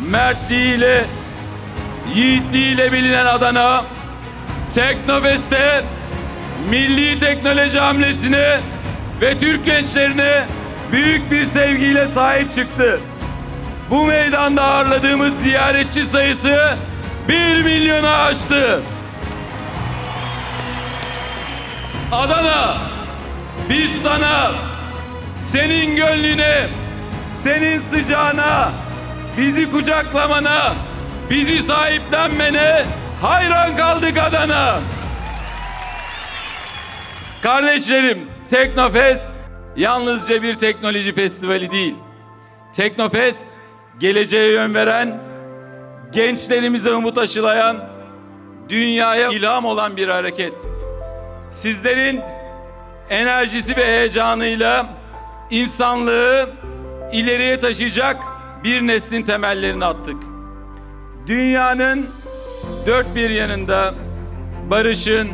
mertliğiyle, yiğitliğiyle bilinen Adana, Teknofest'te milli teknoloji hamlesine ve Türk gençlerine büyük bir sevgiyle sahip çıktı. Bu meydanda ağırladığımız ziyaretçi sayısı 1 milyonu aştı. Adana, biz sana, senin gönlüne, senin sıcağına, bizi kucaklamana, bizi sahiplenmene hayran kaldık Adana. Kardeşlerim, Teknofest yalnızca bir teknoloji festivali değil. Teknofest geleceğe yön veren, gençlerimize umut aşılayan, dünyaya ilham olan bir hareket. Sizlerin enerjisi ve heyecanıyla insanlığı ileriye taşıyacak bir neslin temellerini attık. Dünyanın dört bir yanında barışın,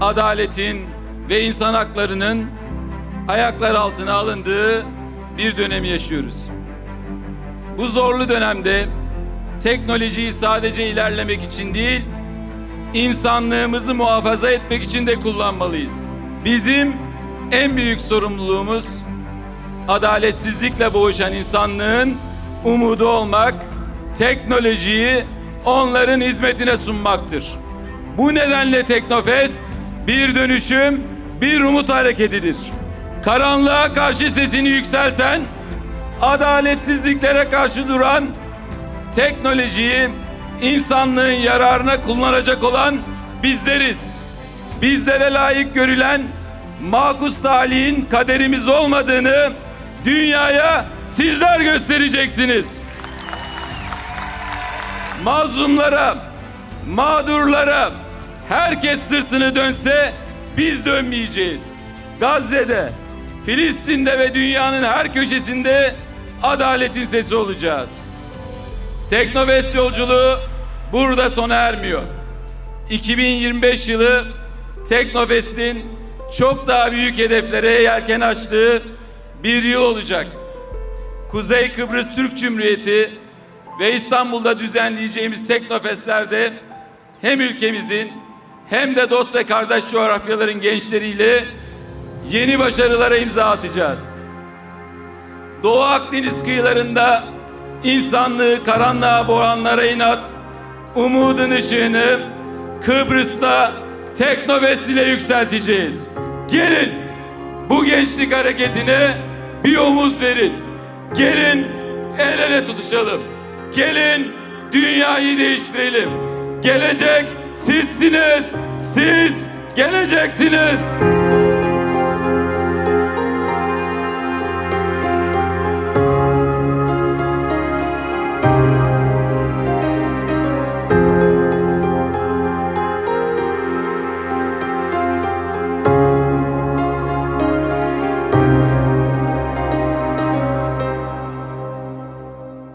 adaletin ve insan haklarının ayaklar altına alındığı bir dönemi yaşıyoruz. Bu zorlu dönemde teknolojiyi sadece ilerlemek için değil, insanlığımızı muhafaza etmek için de kullanmalıyız. Bizim en büyük sorumluluğumuz adaletsizlikle boğuşan insanlığın umudu olmak, teknolojiyi onların hizmetine sunmaktır. Bu nedenle Teknofest bir dönüşüm, bir umut hareketidir. Karanlığa karşı sesini yükselten, adaletsizliklere karşı duran, teknolojiyi insanlığın yararına kullanacak olan bizleriz. Bizlere layık görülen makus talihin kaderimiz olmadığını dünyaya sizler göstereceksiniz. Mazlumlara, mağdurlara herkes sırtını dönse biz dönmeyeceğiz. Gazze'de, Filistin'de ve dünyanın her köşesinde adaletin sesi olacağız. Teknofest yolculuğu burada sona ermiyor. 2025 yılı Teknofest'in çok daha büyük hedeflere yelken açtığı bir yıl olacak. Kuzey Kıbrıs Türk Cumhuriyeti ve İstanbul'da düzenleyeceğimiz Teknofest'lerde hem ülkemizin hem de dost ve kardeş coğrafyaların gençleriyle yeni başarılara imza atacağız. Doğu Akdeniz kıyılarında insanlığı karanlığa boğanlara inat, umudun ışığını Kıbrıs'ta Teknofest ile yükselteceğiz. Gelin bu gençlik hareketine bir omuz verin. Gelin el ele tutuşalım. Gelin dünyayı değiştirelim. Gelecek sizsiniz. Siz geleceksiniz.